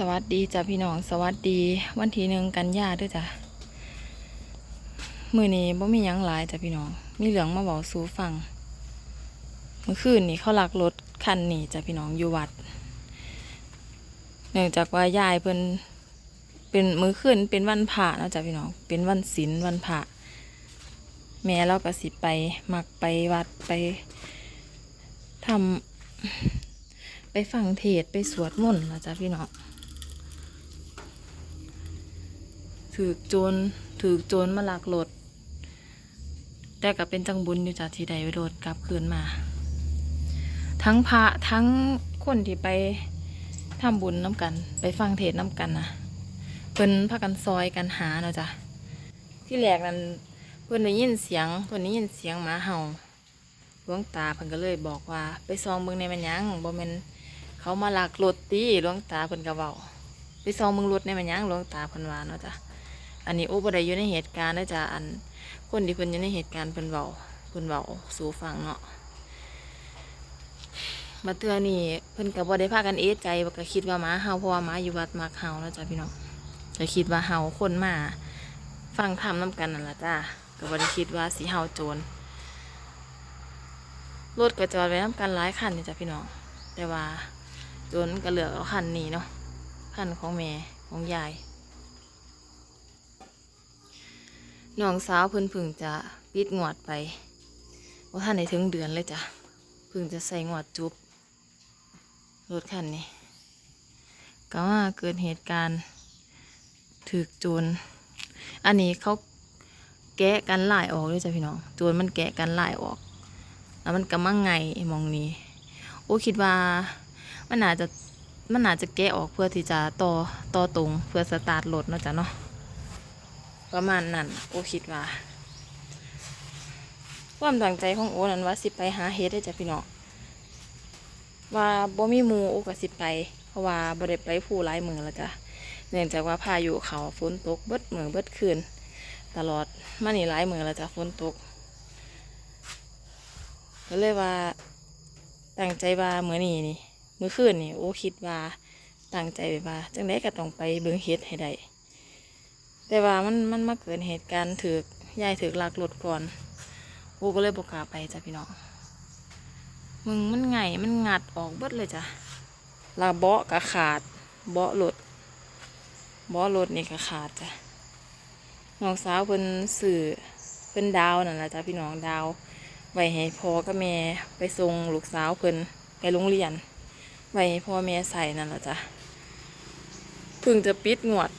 สวัสดีจ้ะพี่น้องสวัสดีวันที่หนึ่งกันยาด้วยจ้ะมือนี้บ่มียังหลายจ้ะพี่น้อง มีเหลืองมาบอกสูฟังเมื่อคืนนี้เขาลักรถคันนี้จ้ะพี่น้องอยู่วัด เนื่องจากว่ายายเพิ่นเป็นมือคืนเป็นวันพระเนาะจ้ะพี่น้องเป็นวันศีลวันพระแม่เราก็สิไปมักไปวัดไปทำไปฟังเทศไปสวดมนต์นะจ้ะพี่น้อง ถือโจรถือโจรมาลักรถแต่ก็เป็นจังบุญอยู่จากที่ใดโดดกลับคืนมา ทั้งพระทั้งคนที่ไปทำบุญน้ำกัน ไปฟังเทศน้ำกันนะเพิ่นพากันซอยกันหาเนาะจ้ะที่แรกนั้นเพิ่นได้ยินเสียงเพิ่นได้ยินเสียงหมาเห่าหลวงตาเพิ่นก็เลยบอกว่า ไปซองเบิ่งในมันยังบ่แม่นเขามาลักรถตีหลวงตาเพิ่นก็เว้าไปซองเบิ่งรถในมันยังหลวงตาเพิ่นว่าเนาะจ้ะ อันนี้โอ้บ่ได้อยู่ในเหตุการณ์นะจ๊ะอันคนที่เพิ่นอยู่ในเหตุการณ์เพิ่นเว้าเพิ่นเว้าสู่ฟังเนาะมาเตือนนี่เพิ่นก็บ่ได้พากันเอใจก็คิดว่าหมาเห่าเพราะว่าหมาอยู่วัดมักเห่าแล้วจ้ะพี่น้องก็คิดว่าเห่าคนมาฟังธรรมนํกันนั่นล่ะจ้าก็บ่ได้คิดว่าสิเห่าโจรรถก็จอดไว้นํกันหลายคันนี่จ้ะพี่น้อง แต่ว่าโจรก็เหลือเอาคันนี้เนาะคันของแม่ของยาย น้องสาวเพิ่นพึ่งจะปิดงวดไปว่าท่านในถึงเดือนเลยจ้ะพึ่งจะใส่งวดจุบรถคันนี้ก็ว่าเกิดเหตุการณ์ถือโจรอันนี้เขาแกะกันลายออกเลยจ้ะพี่น้องโจรมันแกะกันลายออก แล้วมันก็มั่งไงมองนี้ โอ้คิดว่า มันอาจจะมันอาจจะแกะออกเพื่อที่จะต่อต่อตรงเพื่อสตาร์ทรถเนาะจ้ะเนาะ ประมาณนั้นโอคิดว่าความตั้งใจของโอนั้นว่าสิไปหาเฮ็ดได้จ้ะพี่น้องว่าบ่มีมูโอก็สิไป เพราะว่าบ่ได้ไปผู้หลายมือแล้วจ้ะเนื่องจากว่าพายุเขาฝนตกเบิดมือเบิดคืนตลอดมานี่หลายมือแล้วจ้ะฝนตกก็เลยว่าตั้งใจว่ามื้อนี้นี่มื้อคืนนี่โอคิดว่าตั้งใจไว้ว่าจังไดก็ต้องไปเบิ่งเฮ็ดให้ได้ แต่ว่ามันมันมาเกิดเหตุการณ์ถือกยายถือกลักรถก่อนโอ้ก็เลยบอกกาไปจ้ะพี่น้องมึงมันไงมันงัดออกเบิดเลยจ้ะลาเบาะกะขาด เบาะรถเบาะรถนี่กะขาดจ้ะน้องสาวเพิ่นสื่อเพิ่นดาวนั่นแหละจ้ะพี่น้องดาว ไว้ให้พ่อกับแม่ไปส่งลูกสาวเพิ่นไปโรงเรียน ไว้ให้พ่อแม่ใส่นั่นแหละจ้ะเพิ่งจะปิดงวด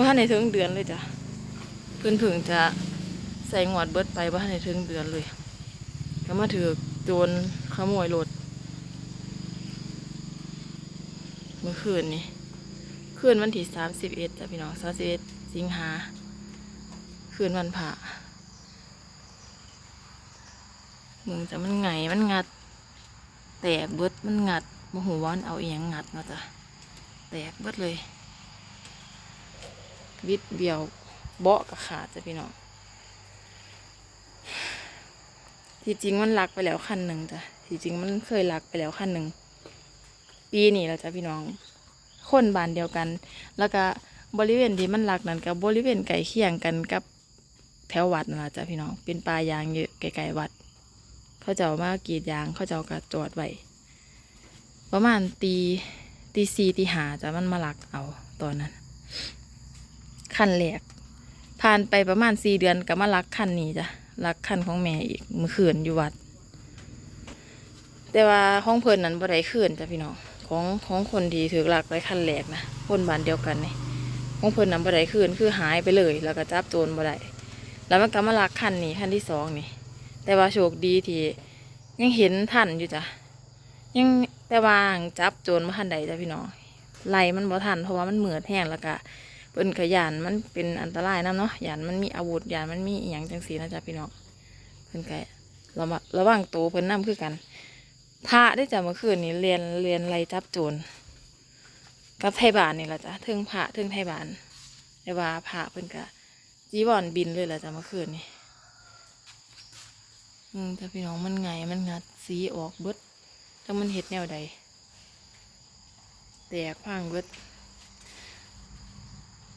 ว่าในถึงเดือนเลยจ้ะเพิ่นถึงจะใส่งวดเบิดไปว่าในถึงเดือนเลยก็มาถือโจรขโมยรถเมื่อคืนนี้คืนวันที่สามสิบเอ็ดจ้ะพี่น้องสามสิบเอ็ดสิงหาคืนวันพระมึงจะมันไงมันงัด แตกเบิดมันงัดโมโหวามันเอาเอียงงัดเนาะจ้ะแตกเบิดเลย วิดเบียวเบาะกับขาดจ้ะพี่น้องที่จริงมันลักไปแล้วคันหนึ่งจ้ะที่จริงมันเคยลักไปแล้วคันหนึ่งปีนี้แล้วจ้ะพี่น้อง คนบานเดียวกัน แล้วก็บริเวณที่มันลักนั่นกับบริเวณไก่เคียงกันกับแถววัดนั่นแหละจ้ะพี่น้อง เป็นป่ายางเยอะไกลๆวัด เขาเจ้ามากรีดยางเขาเจ้าก็จอดไว้ประมาณตีตีสี่ตีหาจ้ะมันมาลักเอาตอนนั้น คันแรกผ่านไปประมาณสี่เดือนก็มาลักคันนี้จ้ะลักคันของแม่อีกเมื่อคืนอยู่วัด แต่ว่าห้องเพิ่นนั้นบ่ได้คืนจ้ะพี่น้องของของคนที่ถือลักไว้คันแรกนะคนบ้านเดียวกันนี่ของเพิ่นนั้นบ่ได้คืนคือหายไปเลย แล้วก็จับโจรบ่ได้แล้วมันก็มาลักคันนี้คันที่สองนี่แต่ว่าโชคดีที่ยังเห็นทันอยู่จ้ะยังแต่ว่าจับโจรมาทันใดจ้ะพี่น้องไล่มันบ่ทันเพราะว่ามันเหมือดแห้งแล้วก็ เปิ้นขยานมันเป็นอันตรายนะเนาะยานมันมีอาวุธยานมันมีอหย่างจังสีนะจ๊ะพี่น้องเพิ่นก็ระมัดระวังตัวเพิ่นนํคือกันพระได้จ้ะเมื่อคืนนี้เรียนเรียนไล่จับโจรกับไทยบานนี่แหละจ้ะเทิงพระเทิงไทยบานแต่ว่าพระเพิ่นก็จีวรบินเลยแหละจ้ะเมื่อคืนนี้อืมแต่พี่น้องมันไงมันงัดสีออกเบิดถ้ามันเห็ดแนวใดแตกพังเบิด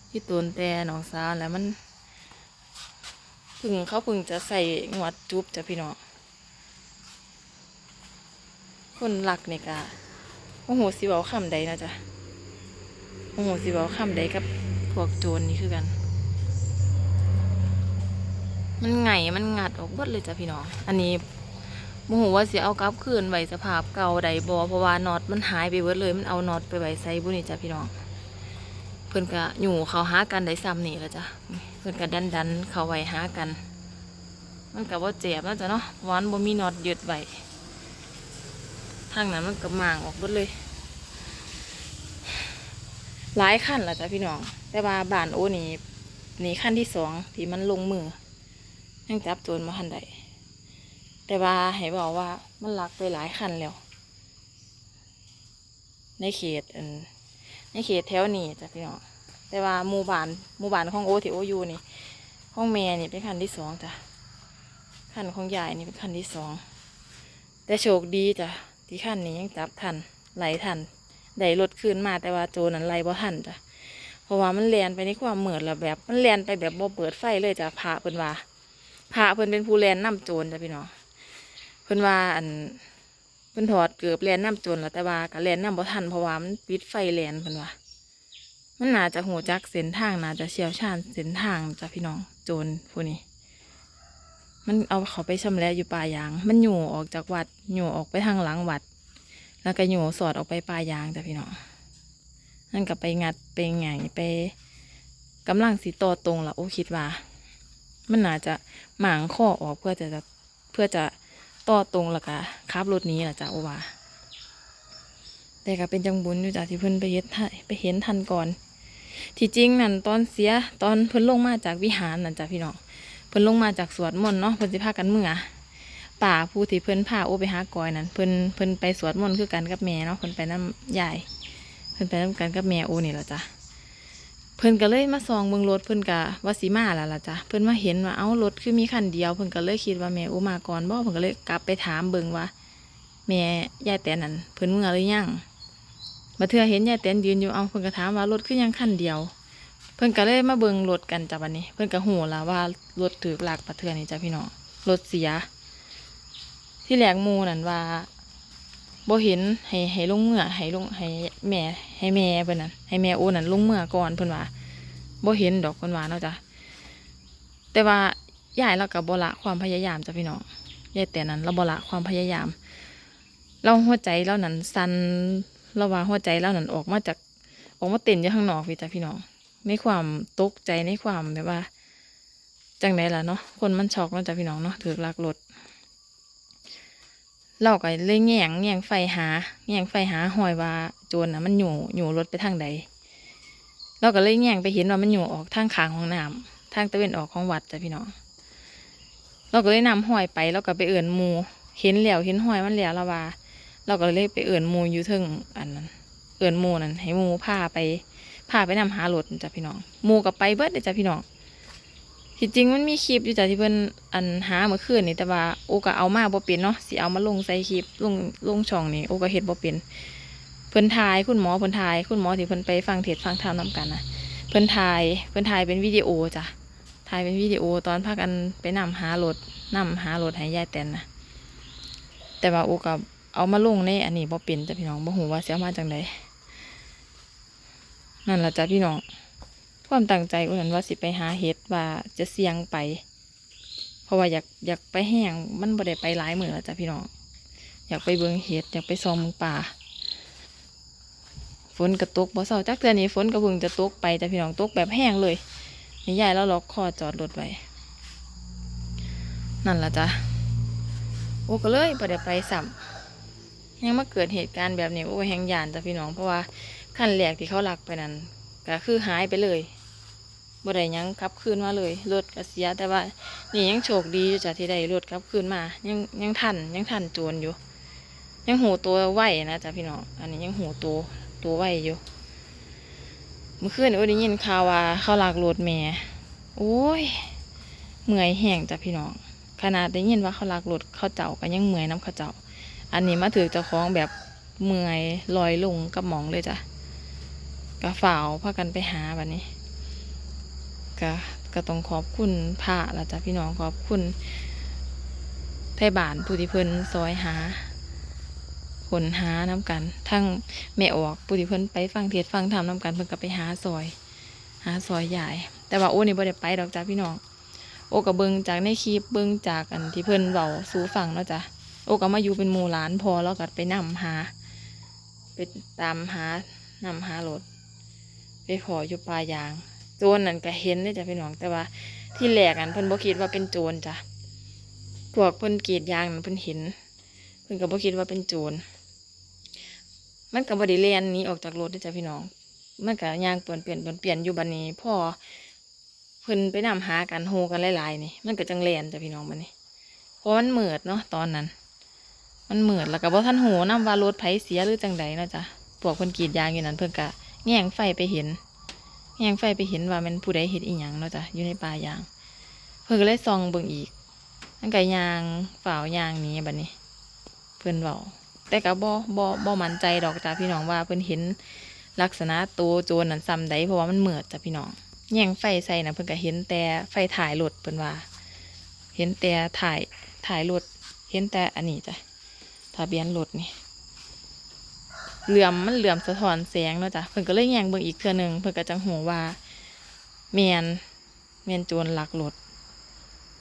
ที่ตูนแต่หนองสาวแล้วมันพึ่งเขาพึ่งจะใส่งวดจุบจ้ะพี่น้องคนหลักเนี่ยกะโอ้โหสิเบาคำใดนะจ๊ะโอ้โหสิเบาคำใดกับพวกโจรนนี่คือกัน มันไงมันงัดออกบดเลยจ้ะพี่น้อง อันนี้โมโหว่าสิเอากลับคืนไว้สภาพเก่าใดบอเพราะว่าน็อตมันหายไปเบิดเลย มันเอาน็อตไปไว้ใส่บุนี่จ้ะพี่น้อง เพิ่อนก็อยู่เขาหากันได้ซ้ำนี่แล้วจ้ะเพิ่อนก็ดันดันเขาไว้หากัน มันก็บ่เจ็บแล้วจ้ะเนาะวันบ่มีน็อตยึดไว้ทางนั้นมันก็มางออกเบิดเลย หลายขั้นละจ้ะพี่น้อง แต่ว่าบ้านโอ้นี่นี่ขั้นที่สองที่มันลงมือยังจับโจรมาทันใดแต่ว่าให้บอกว่ามันลักไปหลายคันแล้ว ในเขตอัน ในเขตแถวนี้จ้ะพี่น้องแต่ว่าหมู่บ้านหมู่บ้านของโอที่โออยู่นี่ของแม่นี่เป็นคันที่สองจ้ะคันของยายนี่เป็นคันที่สองแต่โชคดีจ้ะที่คันนี้ยังจับทันไหลทันได้รถคืนมาแต่ว่าโจรนั้นไล่บ่ทันจ้ะเพราะว่ามันแลนไปในความเหมือดล้วแบบ มันแลนไปแบบบ่เปิดไฟเลยจ้ะพาเพิ่นว่าพระเพิ่นเป็นผู้แลนนำโจรจ้ะพี่น้องเพิ่นว่าอัน พิ่นถอดเกือบแลนน้ำโจรแล้วแต่ว่าก็แลนน้ำบ่ทันเพราะว่ามันปิดไฟแลนเพิ่นว่ามันน่าจะหูจักเส้นทางน่าจะเชี่ยวชาญเส้นทางจ้ะพี่น้องโจรผู้นี้ มันเอาเขาไปชำแหละอยู่ป่ายาง มันอยู่ออกจากวัดอยู่ออกไปทางหลังวัด แล้วก็อยู่สอดออกไปป่ายางจ้ะพี่น้องนั่นก็ไปงัดไปไงไปกำลังสิต่อตรงละโอ้คิดว่า มันน่าจะหมางข้อออกเพื่อจะจะเพื่อจะ ต่อตรงแล้วก็ขับรถนี้แหละจ้ะโอวาแต่ก็เป็นจังบุญอยู่จ้ะที่เพิ่นไปเฮ็ดให้ไปเห็นทันก่อน ที่จริงนั่นตอนเสียตอนเพิ่นลงมาจากวิหารนั่นจ้ะพี่น้องเพิ่นลงมาจากสวดมนต์เนาะเพิ่นสิพากันเมื่อป่าผู้ที่เพิ่นพาโอไปหากอยนั่นเพิ่นเพิ่นไปสวดมนต์คือกันกับแม่เนาะเพิ่นไปน้ำยายเพิ่นไปน้ำกันกับแม่โอนี่แหละจ้ะ เพิ่นก็เลยมาส่องเบิ่งรถเพิ่นก็ว่าสิมาล้วล่ะจ้ะเพิ่นมาเห็นว่าเอ้ารถคือมีคันเดียวเพิ่นก็เลยคิดว่าแม่โอมาก่อนบ่เพิ่นก็เลยกลับไปถามเบิ่งว่าแม่ยายแตนนั่นเพิ่นเมื่อหรือยังมาเทื่อเห็นยายแตนยืนอยู่เอ้าเพิ่นก็ถามว่ารถคือยังคันเดียว เพิ่นก็เลยมาเบิ่งรถกันจ้ะบัดนี้ เพิ่นก็ฮู้ล้วว่ารถถูกลักปะเทื่อนี่จ้ะพี่น้องรถเสีย ที่แรกหมู่นั่นว่า บ่เห็นให้ให้ลงเมื่อให้ลงให้แม่ให้แม่เพิ่นนั่นให้แม่โอนั่นลงเมื่อก่อนเพิ่นว่าบ่เห็นดอกคนว่าเนาะจ้ะแต่ว่ายายเรากับบ่ละความพยายามจ้ะพี่น้องยายแต่นั้นเราบ่ละความพยายาม เราหัวใจเรานั้นสั่นเราว่าหัวใจเรานั้นออกมาจากออกมาเต้นอยู่ข้างนอกพี่จ้ะพี่น้องในความตกใจในความแบบว่าจังไดล่ะเนาะคนมันช็อกเนาะจ้ะพี่น้องเนาะถือลักรถ เราก็เลยแง่งแง่งไฟหาแง่งไฟหาหอยว่าโจรน่ะมันอยู่อยู่รถไปทางใดเราก็เลยแย่งไปเห็นว่ามันอยู่ออกทางขางของน้ำทางตะเวนออกของวัดจ้ะพี่น้องเราก็เลยนำหอยไปแล้วก็ไปเอื่นมูเห็นแล้วเห็นหอยมันแล้วละว่า เราก็เลยไปเอื่นมูอยู่ทึงอันนั้น เอื่นมูนั่นให้มูพาไปพาไปนำหารถจ้ะพี่น้องมูกับไปเบิดเลยจ้ะพี่น้อง ที่จริงมันมีคลิปอยู่จ้ะที่เพิ่นอันหาเมื่อคืนนี่แต่ว่าโอก็เอามาบ่เป็นเนาะสิเอามาลงใส่คลิปลงลงช่องนี่โอก็เฮ็ดบ่เป็นเพิ่นทายคุณหมอเพิ่นทายคุณหมอที่เพิ่นไปฟังเทศฟังธรรมนำกันนะเพิ่นทายเพิ่นทายเป็นวิดีโอจ้ะทายเป็นวิดีโอตอนพากันไปนำหารถนำหารถให้ยายแตนนะแต่ว่าโอกับเอามาลงในอันนี้บ่เป็นจ้ะพี่น้องบ่ฮู้ว่าสิเอามาจังไดนั่นล่ะจ้ะพี่น้อง ความตั้งใจอุนั้นว่าสิไปหาเห็ดว่าจะเสี่ยงไป เพราะว่าอยากอยากไปแห้งมันบ่ได้ไปหลายมือแล้วจ้ะพี่น้องอยากไปเบิ่งเห็ดอยากไปซอมเบิ่งป่าฝนกระตกบ่เศร้าจักเทื่อนี้ฝนกระเพึงจะตกไปแต่พี่น้องตกแบบแห้งเลยนี่ยายแล้วล็อกคอจอดรถไว้นั่นล่ะจ้ะโอ้ก็เลยบ่ได้ไปซ้ำยังมาเกิดเหตุการณ์แบบนี้โอ้แหงยานจ้ะพี่น้องเพราะว่าขั้นแรกที่เขาลักไปนั้นก็คือหายไปเลย บ่ได้ยังขับคืนมาเลยรถก็เสียแต่ว่านี่ยังโชคดีอยู่จ้ะที่ได้รถขับคืนมา ยังยังทันยังทันโจรอยู่ ยังหูตัวไหวนะจ้ะพี่น้องอันนี้ยังหูตัวตัวไหวอยู่เมื่อคืนโอ้ได้ยินข่าวว่าเขาลากรถแม่โอ้ยเมื่อยแห้งจ้ะพี่น้องขนาดได้ยินว่าเขาลากรถเขาเจ้าก็ยังเมื่อยน้ำเขาเจ้า อันนี้มาถือเจ้าของแบบเมื่อยลอยลงกับหมองเลยจ้ะกระฝ่าวพากันไปหาแบัดนี้ ก็ก็ต้องขอบคุณพระละจ้ะพี่น้องขอบคุณไทยบานผู้ที่เพิ่นซอยหาคนหาน้กัน ทั้งแม่ออกผู้ที่เพิ่นไปฟังเทศฟังธรรมน้กันเพิ่นก็ไปหาซอย หาซอยใหญ่แต่ว่าโอ้นี่บ่ได้ไปดอกจ้ะพี่น้องโอ้ก็เบิ่งจากในคลิปเบิ่งจากอันที่เพิ่นเว้าสู่ฟังเนาะจ้ะโอ้ก็มาอยู่เป็นหมู่หลานพอแล้วก็ไปนำหาไปตามหานำหารถไปขออยู่ปลายาง โจรนั่นก็เห็นเลยจ้ะพี่น้องแต่ว่า ที่แรกอันเพิ่นบ่คิดว่าเป็นโจรจ้ะพวกเพิ่นกรีดยางนั่นเพิ่นเห็นเพิ่นก็บ่คิดว่าเป็นโจรมันก็บ่ได้เลียนนี้ออกจากรถเด้จ้ะพี่น้อง มันก็ยางเปลี่ยนเปลี่ยนเปลี่ยนเปลี่ยนอยู่บัดนี้พ่อเพิ่นไปนำหากันโฮกันหลายๆนี่ มันก็จังแลนจ้ะพี่น้องบัดนี้เพราะมันเหมืดเนาะตอนนั้น มันเหมืดแล้วก็บ่ทันหูนํว่ารถไผเสียหรือจังใดเนาะจ้ะพวกเพิ่นกรีดยางอยู่นั่นเพิ่นก็แง่งไฟไปเห็น แง่งไฟไปเห็นว่ามันผู้ใดเฮ็ดอีหยังเนาะจ้ะอยู่ในป่ายาง เพิ่นก็เลยส่องเบิ่งอีกมันก็ยางฝ่าวยางหนี้บัดนี้ เพิ่นเว้าแต่ก็บ่บ่บ่มั่นใจดอกจ้ะพี่น้องว่าเพิ่นเห็นลักษณะตัวโจรนั่นซ้ำใดเพราะว่ามันเหมือดจ้ะพี่น้องแย่งไฟใส่นะเพิ่นก็เห็นแต่ไฟถ่ายรถเพิ่นว่า เห็นแต่ถ่ายถ่ายรถเห็นแต่อันนี้จ้ะทะเบียนรถนี่ เหลื่อมมันเหลื่อมสะท้อนแสงเนาะจ้ะเพิ่นก็เลยแยงเบิ่งอีกเทื่อหนึงเพิ่นก็จังหูว่าแม่นแม่นโจรลักรถ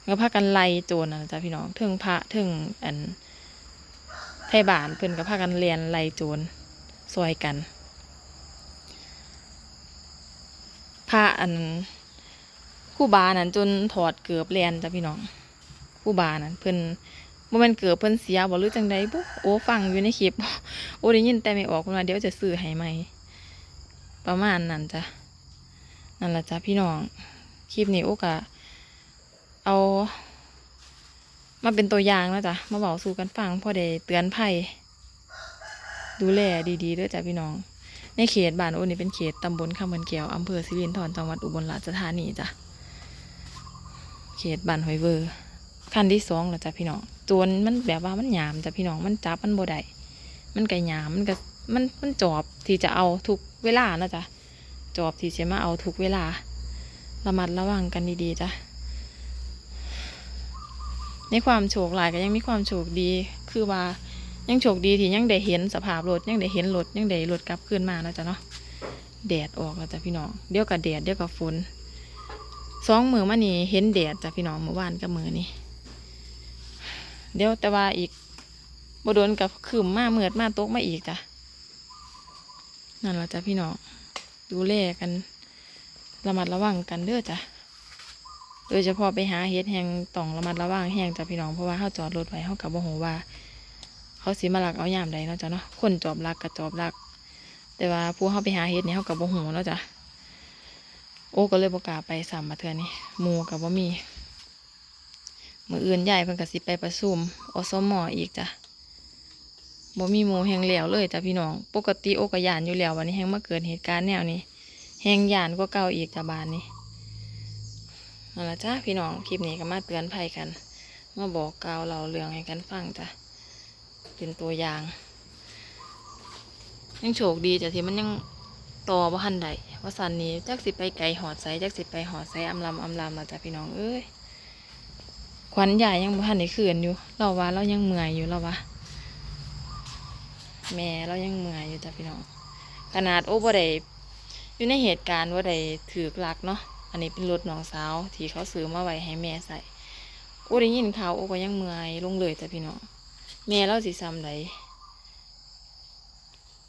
ก็พากันไล่โจรน่ะจ้ะพี่น้องเทิงพระเทิงอันไทยบ้านเพิ่นก็พากันเรียนไล่โจรซอยกันพระอันคู่บานั่นจนถอดเกือบเรียนจ้ะพี่น้องคู่บานั่นเพิ่น บ่แม่นเกือบเพิ่นเสียบ่หรือจังใดบุโอ้ฟังอยู่ในคลิปโอ้ได้ยินแต่ไม่ออกเพิ่นว่าเดี๋ยวจะซื้อให้ใหม่ประมาณนั้นจ้ะนั่นล่ะจ้ะพี่น้องคลิปนี้โอ้ก็เอา มาเป็นตัวอย่างนะจ๊ะมาบอกสู่กันฟังพอได้เตือนภัยดูแลดีๆด้วยจ้ะพี่น้อง ในเขตบ้านโอ้นี่เป็นเขตตำบลคำเมือนเกียวอำเภอสิรินธรจังหวัดอุบลราชธานีจ้ะเขตบ้านหอยเวอร์ขั้นที่สองแล้วจ้ะพี่น้อง โจรมันแบบว่ามันหยามจ้ะพี่น้องมันจับมันบ่ได้มันก็หยามมันก็มันมันจอบที่จะเอาทุกเวลานะจ๊ะจอบที่จะมาเอาทุกเวลา ระมัดระวังกันดีๆจ้ะในความโชคหลายก็ยังมีความโชคดีคือว่ายังโชคดีที่ยังได้เห็นสภาพรถยังได้เห็นรถยังได้รถกลับคืนมานะจ๊ะเนาะแดดออกแล้วจ้ะพี่น้องเดี๋ยวกับแดดเดี๋ยวกับฝนสองมือมานี่เห็นแดดจ้ะพี่น้องเมื่อวานกับมือนี่ เดี๋ยวแต่ว่าอีกบโดนกับคืมมาเหมือดมาตกมาอีกจ้ะนั่นแหละจ้ะพี่น้องดูแลกันระมัดระวังกันเด้อจ้ะโดยเฉพาะไปหาเฮ็ดแหงต้องระมัดระวังแหงจ้ะพี่น้องเพราะว่าเขาจอดรถไว้เขากับโมโหว่า เขาสิมาลักเอายามใดเนาะจ้ะเนาะคนจอบลักกับจอบลัก แต่ว่าผู้เขาไปหาเฮ็ดเนี่ยเขากับโมโหเนาะจ้ะโอ้ก็เลยบอกล้าไปสามมาเทื่อนี่หมูกับว่ามี มืออื่นใหญ่เพิ่นก็สิไปประชุมอสมออีกจ้ะบ่มีหมูแหงเหลวเลยจ้ะพี่น้อง ปกติโอกยานอยู่แล้ววันนี้แหงมาเกิดเหตุการณ์แนวนี้แหงยานก็เก่าอีกจ้ะบานนี้เอาละจ้าพี่น้องคลิปนี้ก็มาเตือนภัยกันมาบอกกล่าวเราเรื่องให้กันฟังจ้ะเป็นตัวอย่างยังโชคดีจ้ะที่มันยังต่อบ่ทันใดว่าสันนี้จักสิไปไกลหอดใสจักสิไปหอดใสอำลำอำลำละจ้ะพี่น้องเอ้ย ขวัญใหญ่ยังบ่ทันได้คืนอยู่ เราว่าเรายังเมื่อยอยู่เราว่าแม่เรายังเมื่อยอยู่จ้ะพี่น้อง ขนาดโอ้บ่ได้อยู่ในเหตุการณ์ว่าได้ถือกลักเนาะ อันนี้เป็นรถน้องสาวที่เขาซื้อมาไว้ให้แม่ใส่ โอ้ได้ยินข่าวโอ้ก็ยังเมื่อยลงเลยจ้ะพี่น้อง แม่เราสิซ้ำใด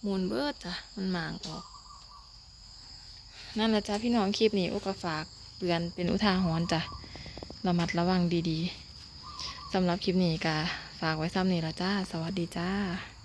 มูลเบิดจ้ะมันหมางออก นั่นแหละจ้ะพี่น้องคลิปนี้โอ้ก็ฝากเตือนเป็นอุทาหรณ์จ้ะ ระมัดระวังดีๆสำหรับคลิปนี้ก็ฝากไว้ซ้ำนี้ละจ้า สวัสดีจ้า